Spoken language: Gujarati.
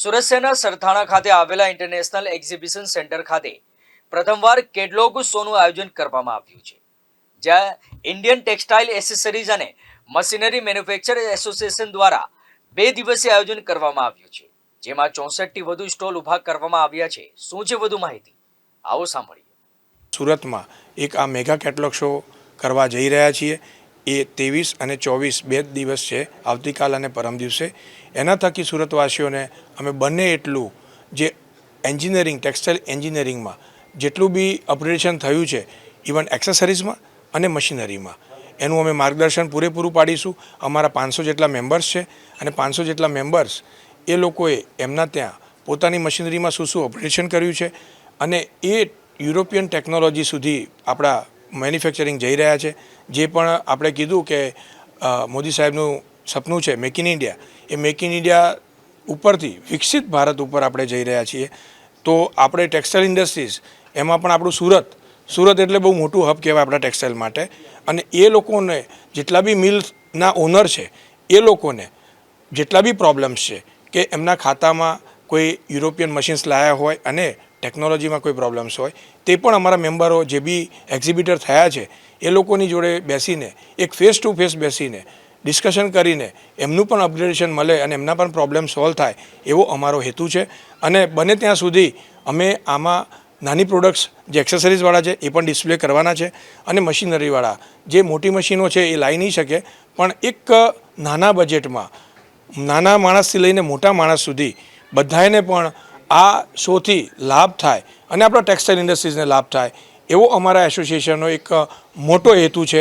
સુરત શહેરના સરથાણા ખાતે આવેલા ઇન્ટરનેશનલ એક્ઝિબિશન સેન્ટર ખાતે પ્રથમવાર કેટલોગ શોનું આયોજન કરવામાં આવ્યું છે, જ્યાં ઇન્ડિયન ટેક્સટાઇલ એસેસરીઝ અને મશીનરી મેન્યુફેક્ચર એસોસિએશન દ્વારા બે દિવસીય આયોજન કરવામાં આવ્યું છે, જેમાં ચોસઠથી વધુ સ્ટોલ ઊભા કરવામાં આવ્યા છે. શું છે વધુ માહિતી? આવો સાંભળીએ. સુરતમાં એક આ મેગા કેટલોગ શો કરવા જઈ રહ્યા છીએ. એ ત્રેવીસ અને ચોવીસ બે દિવસ છે આવતીકાલ અને પરમ દિવસે. એના થકી સુરતવાસીઓને અમે બંને એટલું જે એન્જિનિયરિંગ, ટેક્સટાઇલ એન્જિનિયરિંગમાં જેટલું બી અપગ્રેડેશન થયું છે, ઇવન એક્સેસરીઝમાં અને મશીનરીમાં. એનું અમે માર્ગદર્શન પૂરેપૂરું પાડીશું. અમારા પાંચસો જેટલા મેમ્બર્સ છે અને પાંચસો જેટલા મેમ્બર્સ એ લોકોએ એમના ત્યાં પોતાની મશીનરીમાં શું શું અપગ્રેડેશન કર્યું છે અને એ યુરોપિયન ટેકનોલોજી સુધી આપણા મેન્યુફેક્ચરિંગ જઈ રહ્યા છે. જે પણ આપણે કીધું કે મોદી સાહેબનું સપનું છે મેક ઇન ઇન્ડિયા એ મેક ઇન ઇન્ડિયા ઉપરથી, વિકસિત ભારત ઉપર આપણે જઈ રહ્યા છીએ. તો આપણે ટેક્સટાઇલ ઇન્ડસ્ટ્રીઝ, એમાં પણ આપણું સુરત સુરત એટલે બહુ મોટું હબ કહેવાય આપણા ટેક્સટાઇલ માટે. અને એ લોકોને જેટલા બી મિલ્સના ઓનર છે, એ લોકોને જેટલા બી પ્રોબ્લેમ્સ છે, કે એમના ખાતામાં કોઈ યુરોપિયન મશીન્સ લાયા હોય અને ટેકનોલોજીમાં કોઈ પ્રોબ્લેમ્સ હોય, તે પણ અમારા મેમ્બરો જે બી એક્ઝિબિટર થયા છે, એ લોકોની જોડે બેસીને, એક ફેસ ટુ ફેસ બેસીને ડિસ્કશન કરીને, એમનું પણ અપગ્રેડેશન મળે અને એમના પણ પ્રોબ્લેમ સોલ્વ થાય, એવો અમારો હેતુ છે. અને બને ત્યાં સુધી અમે આમાં નાની પ્રોડક્ટ્સ જે એક્સેસરીઝવાળા છે, એ પણ ડિસ્પ્લે કરવાના છે. અને મશીનરીવાળા જે મોટી મશીનો છે, એ લાવી નહીં શકે, પણ એક નાના બજેટમાં નાના માણસથી લઈને મોટા માણસ સુધી બધાને પણ આ શોથી લાભ થાય અને આપણા ટેક્સટાઇલ ઇન્ડસ્ટ્રીઝને લાભ થાય, એવો અમારા એસોસિએશનનો એક મોટો હેતુ છે.